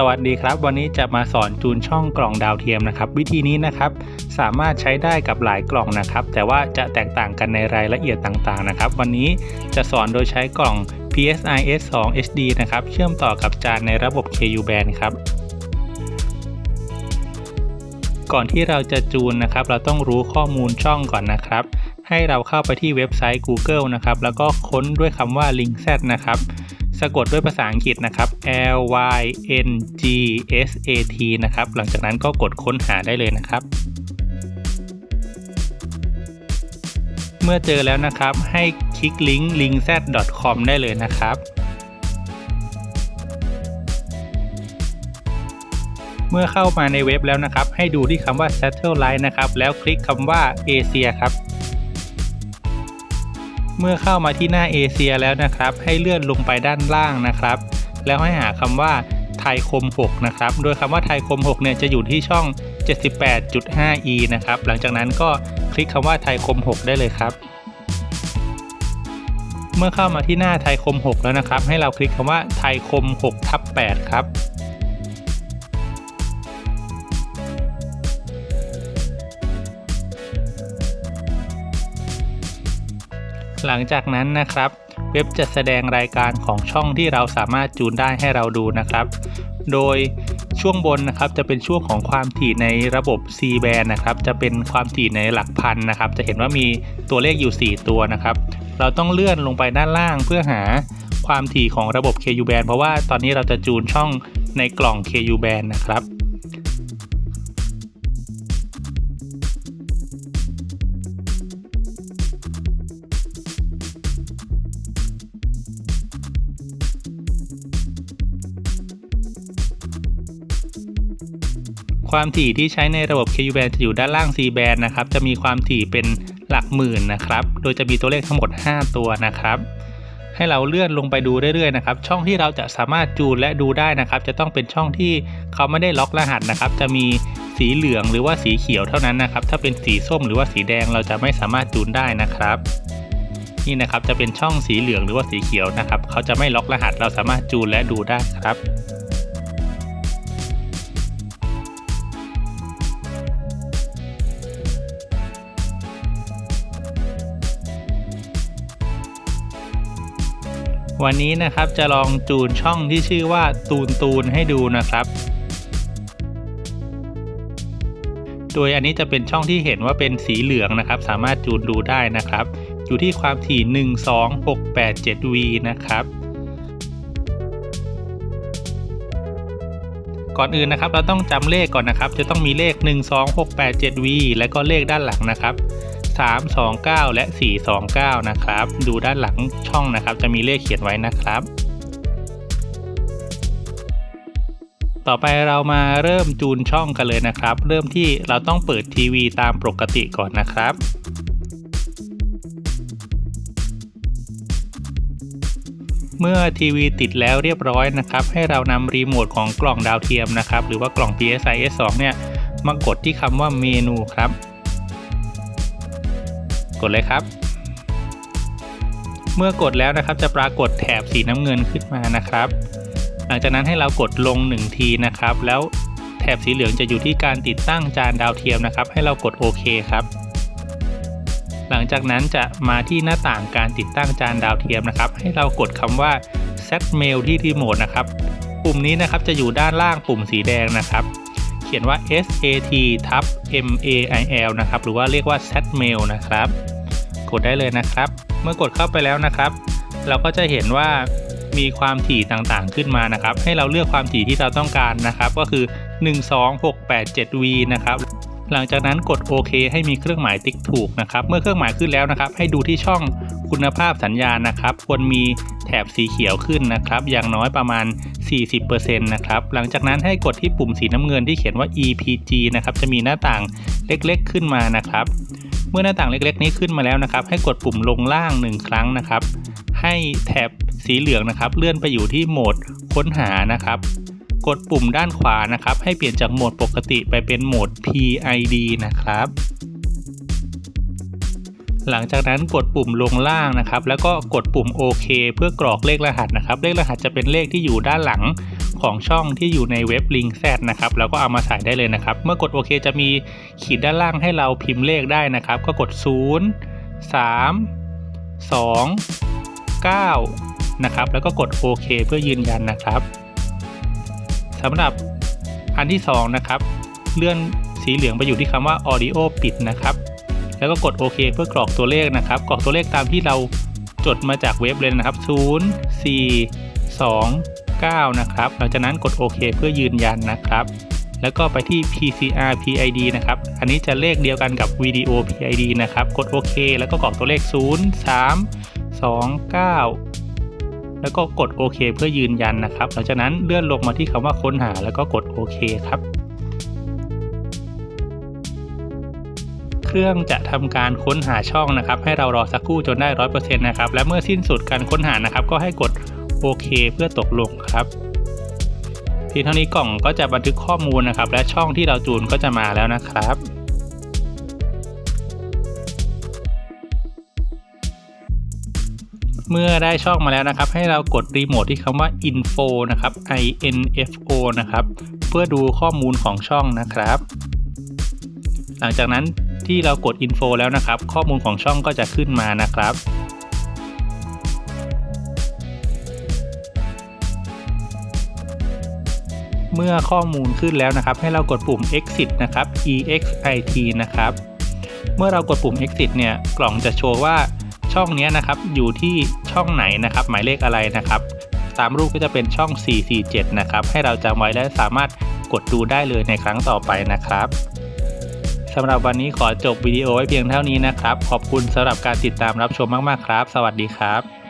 สวัสดีครับ วันนี้จะมาสอนจูนช่องกล่องดาวเทียมนะครับ วิธีนี้นะครับ สามารถใช้ได้กับหลายกล่องนะครับ แต่ว่าจะแตกต่างกันในรายละเอียดต่างๆนะครับ วันนี้จะสอนโดยใช้กล่อง PSI S2 HD นะครับ เชื่อมต่อกับจานในระบบ KU band ครับ ก่อนที่เราจะจูนนะครับ เราต้องรู้ข้อมูลช่องก่อนนะครับ ให้เราเข้าไปที่เว็บไซต์ Google นะครับ แล้วก็ค้นด้วยคำว่า link z นะครับ สะกดด้วยภาษาอังกฤษนะครับ L Y N G S A T นะครับ หลังจากนั้นก็กดค้นหาได้เลยนะครับ เมื่อเจอแล้วนะครับ ให้คลิกลิงก์ linkz.com ได้เลยนะครับเมื่อเข้ามาในเว็บแล้วนะครับ ให้ดูที่คำว่า Satellite นะครับ แล้วคลิกคำว่า Asia ครับ เมื่อเข้ามาที่หน้าเอเชียแล้วนะครับ ให้เลื่อนลงไปด้านล่างนะครับ แล้วให้หาคำว่าไทยคม 6 นะครับ โดยคำว่าไทยคม 6 เนี่ยจะอยู่ที่ช่อง 78.5e นะครับ หลังจากนั้นก็คลิกคำว่าไทยคม 6 ได้เลยครับ เมื่อเข้ามาที่หน้าไทยคม 6 แล้วนะครับ ให้เราคลิกคำว่าไทยคม6ทับ8ครับ หลังจากนั้นนะครับ เว็บจะแสดงรายการของช่องที่เราสามารถจูนได้ให้เราดูนะครับ โดยช่วงบนนะครับจะเป็นช่วงของความถี่ในระบบ C band นะครับ จะเป็นความถี่ในหลักพันนะครับ จะเห็นว่ามีตัวเลขอยู่ 4 ตัวนะครับ เราต้องเลื่อนลงไปด้านล่างเพื่อหาความถี่ของระบบ KU band เพราะว่าตอนนี้เราจะจูนช่องในกล่อง KU band นะครับ ความถี่ที่ใช้ในระบบ KU band จะอยู่ด้านล่าง C band นะครับ จะมีความถี่เป็นหลักหมื่นนะครับ โดยจะมีตัวเลขทั้งหมด 5 ตัวนะครับ ให้เราเลื่อนลงไปดูเรื่อยๆนะครับ ช่องที่เราจะสามารถจูนและดูได้นะครับ จะต้องเป็นช่องที่เขาไม่ได้ล็อกรหัสนะครับ จะมีสีเหลืองหรือว่าสีเขียวเท่านั้นนะครับ ถ้าเป็นสีส้มหรือว่าสีแดงเราจะไม่สามารถจูนได้นะครับนี่นะครับจะเป็นช่องสีเหลืองหรือว่าสีเขียวนะครับ เขาจะไม่ล็อกรหัสเราสามารถจูนและดูได้ครับ วันนี้นะครับจะลองจูนช่องที่ชื่อว่าตูนตูนให้ดูนะครับ โดยอันนี้จะเป็นช่องที่เห็นว่าเป็นสีเหลืองนะครับ สามารถจูนดูได้นะครับ อยู่ที่ความถี่ 12687V นะครับ ก่อนอื่นนะครับเราต้องจำเลขก่อนนะครับ จะต้องมีเลข 12687V และก็เลขด้านหลังนะครับ 329 และ 429 นะครับ ดูด้านหลังช่องนะครับ จะมีเลขเขียนไว้นะครับ ต่อไปเรามาเริ่มจูนช่องกันเลยนะครับ เริ่มที่เราต้องเปิดทีวีตามปกติก่อนนะครับเมื่อทีวีติดแล้วเรียบร้อยนะครับ ให้เรานำรีโมทของกล่องดาวเทียมนะครับ หรือว่ากล่อง PSI S2 เนี่ย มากดที่คำว่าเมนูครับ กดเลยครับ เมื่อกดแล้วนะครับจะปรากฏแถบสีน้ำเงินขึ้นมานะครับ หลังจากนั้นให้เรากดลง 1 ทีนะครับ แล้วแถบสีเหลืองจะอยู่ที่การติดตั้งจานดาวเทียมนะครับ ให้เรากดโอเคครับ หลังจากนั้นจะมาที่หน้าต่างการติดตั้งจานดาวเทียมนะครับ ให้เรากดคำว่า set mail ที่รีโมทนะครับ ปุ่มนี้นะครับจะอยู่ด้านล่างปุ่มสีแดงนะครับ เขียนว่า SAT ทับ MAIL นะครับ หรือว่าเรียกว่า set mail นะครับ กดได้เลยนะครับ เมื่อกดเข้าไปแล้วนะครับ เราก็จะเห็นว่ามีความถี่ต่างๆขึ้นมานะครับ ให้เราเลือกความถี่ที่เราต้องการนะครับ ก็คือ 12687V นะครับ หลังจากนั้นกดโอเคให้มีเครื่องหมายติ๊กถูกนะครับ เมื่อเครื่องหมายขึ้นแล้วนะครับ ให้ดูที่ช่องคุณภาพสัญญาณนะครับ ควรมี แถบสีเขียวขึ้นนะครับ อย่างน้อยประมาณ 40%นะครับ หลังจากนั้นให้กดที่ปุ่มสีน้ำเงินที่เขียนว่า EPG นะครับ จะมีหน้าต่างเล็กๆขึ้นมานะครับ เมื่อหน้าต่างเล็กๆ นี้ขึ้นมาแล้วนะครับ ให้กดปุ่มลงล่าง 1 ครั้งนะครับ ให้แถบสีเหลืองนะครับ เลื่อนไปอยู่ที่โหมดค้นหานะครับกดปุ่มด้านขวานะครับ ให้เปลี่ยนจากโหมดปกติไปเป็นโหมด PID นะครับ หลังจากนั้นกดปุ่มลงล่างนะครับ แล้วก็กดปุ่มโอเคเพื่อกรอกเลขรหัสนะครับ เลขรหัสจะเป็นเลขที่อยู่ด้านหลังของช่องที่อยู่ในเว็บ Link Z นะครับแล้วก็เอามาใส่ได้เลยนะครับ เมื่อกดโอเคจะมีขีดด้านล่างให้เราพิมพ์เลขได้นะครับ ก็กด 0 3 2 9 นะครับ แล้วก็กดโอเคเพื่อยืนยันนะครับสำหรับอันที่ 2 นะครับ เลื่อนสีเหลืองไปอยู่ที่คำว่า audio ปิดนะครับ แล้วก็กดโอเคเพื่อกรอกตัวเลขนะครับ กรอกตัวเลขตามที่เราจดมาจากเว็บเลยนะครับ 0 4 2 9 นะครับ หลังจากนั้นกดโอเคเพื่อยืนยันนะครับ แล้วก็ไปที่ PCR PID นะครับ อันนี้จะเลขเดียวกันกับวิดีโอ PID นะครับ กดโอเคแล้วก็กรอกตัวเลข 0 3 2 9แล้วก็กดโอเคเพื่อยืนยันนะครับ หลังจากนั้นเลื่อนลงมาที่คำว่าค้นหาแล้วก็กดโอเคครับ รื่องจะทำการค้นหาช่องนะครับ ให้เรารอสักครู่จนได้ร้อยเปอร์เซ็นต์นะครับ และเมื่อสิ้นสุดการค้นหานะครับ ก็ให้กดโอเคเพื่อตกลงครับเพียงเท่านี้กล่องก็จะบันทึกข้อมูลนะครับ และช่องที่เราจูนก็จะมาแล้วนะครับเมื่อได้ช่องมาแล้วนะครับ ให้เรากดรีโมทที่คำว่า info นะครับ info นะครับ เพื่อดูข้อมูลของช่องนะครับ หลังจากนั้น ที่เรากด info แล้วนะครับ ข้อมูลของช่องก็จะขึ้นมานะครับเมื่อข้อมูลขึ้นแล้วนะครับ ให้เรากดปุ่ม exit นะครับ exit นะครับ เมื่อเรากดปุ่ม exit เนี่ย กล่องจะโชว์ว่าช่องนี้นะครับ อยู่ที่ช่องไหนนะครับ หมายเลขอะไรนะครับ ตามรูปก็จะเป็นช่อง 447 นะครับ ให้เราจำไว้และสามารถกดดูได้เลยในครั้งต่อไปนะครับ สำหรับวันนี้ขอจบวิดีโอไว้เพียงเท่านี้นะครับ ขอบคุณสำหรับการติดตามรับชมมากๆครับ สวัสดีครับ